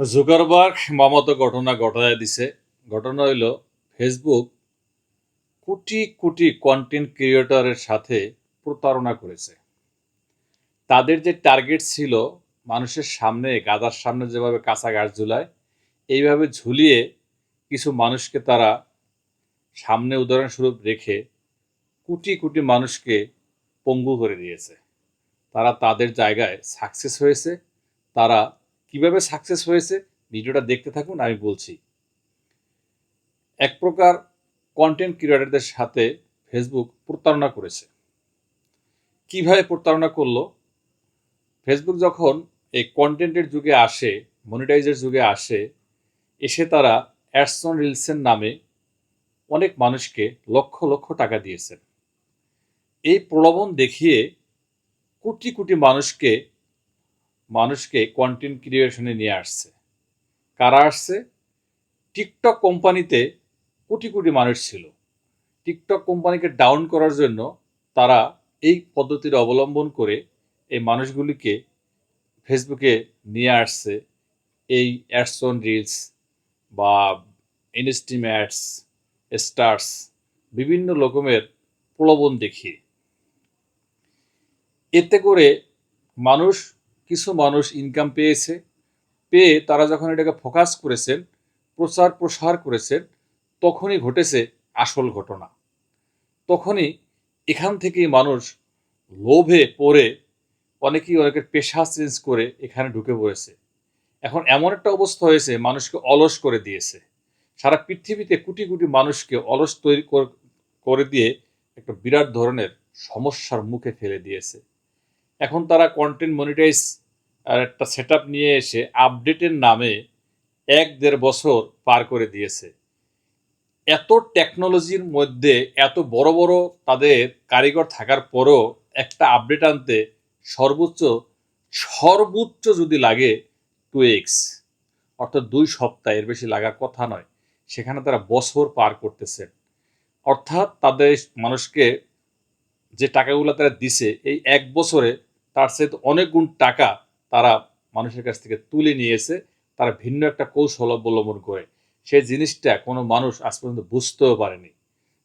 Zuckerberg মামতো ঘটনা ঘটায় দিছে। ঘটনা হইল ফেসবুক কোটি কোটি কন্টেন্ট ক্রিয়েটরের সাথে প্রতারণা করেছে। তাদের যে টার্গেট ছিল, মানুষের সামনে, গাদার সামনে যেভাবে কাঁচা গাছ ঝুলায়, এইভাবে ঝুলিয়ে কিছু মানুষকে তারা সামনে উদাহরণস্বরূপ রেখে কোটি কোটি মানুষকে পঙ্গু করে দিয়েছে। তারা তাদের জায়গায় সাকসেস হয়েছে, তারা কীভাবে সাকসেস হয়েছে, ভিডিওটা দেখতে থাকুন, আমি বলছি। এক প্রকার কন্টেন্ট ক্রিয়েটরদের সাথে ফেসবুক প্রতারণা করেছে। কীভাবে প্রতারণা করল? ফেসবুক যখন এই কন্টেন্টের যুগে আসে মনিটাইজের যুগে আসে, এসে তারা অ্যাডসন রিলসের নামে অনেক মানুষকে লক্ষ লক্ষ টাকা দিয়েছেন। এই প্রলোভন দেখিয়ে কোটি কোটি মানুষকে মানুষকে কন্টেন্ট ক্রিয়েশনে নিয়ে আসছে। কারা আসছে? টিকটক কোম্পানিতে কোটি কোটি মানুষ ছিল। টিকটক কোম্পানিকে ডাউন করার জন্য তারা এই পদ্ধতির অবলম্বন করে এই মানুষগুলিকে ফেসবুকে নিয়ে আসছে। এই অ্যাডসন রিলস বা ইনস্টিম অ্যাডস স্টার্স বিভিন্ন রকমের প্রলোভন দেখিয়ে। এতে করে মানুষ কিছু মানুষ ইনকাম পেয়েছে, পেয়ে তারা যখন এটাকে ফোকাস করেছেন প্রচার প্রসার করেছেন তখনই ঘটেছে আসল ঘটনা। তখনই এখান থেকেই মানুষ লোভে পড়ে অনেকেই অনেকের পেশা চেঞ্জ করে এখানে ঢুকে পড়েছে। এখন এমন একটা অবস্থা হয়েছে, মানুষকে অলস করে দিয়েছে। সারা পৃথিবীতে কোটি কোটি মানুষকে অলস তৈরি কর- দিয়ে একটা বিরাট ধরনের সমস্যার মুখে ফেলে দিয়েছে। এখন তারা কন্টেন্ট মনিটাইজ আর একটা সেট নিয়ে এসে আপডেটের নামে এক দেড় বছর পার করে দিয়েছে। এত টেকনোলজির মধ্যে এত বড় বড় তাদের কারিগর থাকার পরও একটা আপডেট আনতে সর্বোচ্চ সর্বোচ্চ যদি লাগে টু এক্স অর্থাৎ দুই সপ্তাহ এর বেশি লাগার কথা নয়, সেখানে তারা বছর পার করতেছে। অর্থাৎ তাদের মানুষকে যে টাকাগুলো তারা দিছে, এই এক বছরে তার সাথে অনেক গুণ টাকা তারা মানুষের কাছ থেকে তুলে নিয়েছে তারা ভিন্ন একটা কৌশল অবলম্বন করে। সেই জিনিসটা কোনো মানুষ আজ পর্যন্ত বুঝতেও পারেনি।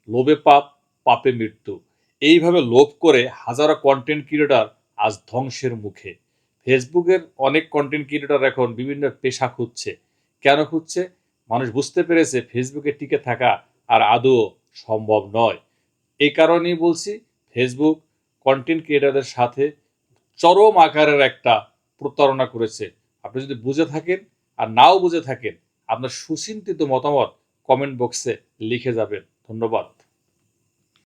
লোভে পাপ, পাপে মৃত্যু। এইভাবে লোভ করে হাজারো কন্টেন্ট ক্রিয়েটর আজ ধ্বংসের মুখে। ফেসবুকের অনেক কন্টেন্ট ক্রিয়েটর এখন বিভিন্ন পেশা খুঁজছে। কেন খুঁজছে? মানুষ বুঝতে পেরেছে ফেসবুকে টিকে থাকা আর আদৌ সম্ভব নয়। এই কারণেই বলছি, ফেসবুক কন্টেন্ট ক্রিয়েটারদের সাথে চরম আকারের একটা প্রতারণা করেছে। আপনি যদি বুঝে থাকেন আর নাও বুঝে থাকেন, আপনার সুচিন্তিত মতামত কমেন্ট বক্সে লিখে যাবেন। ধন্যবাদ।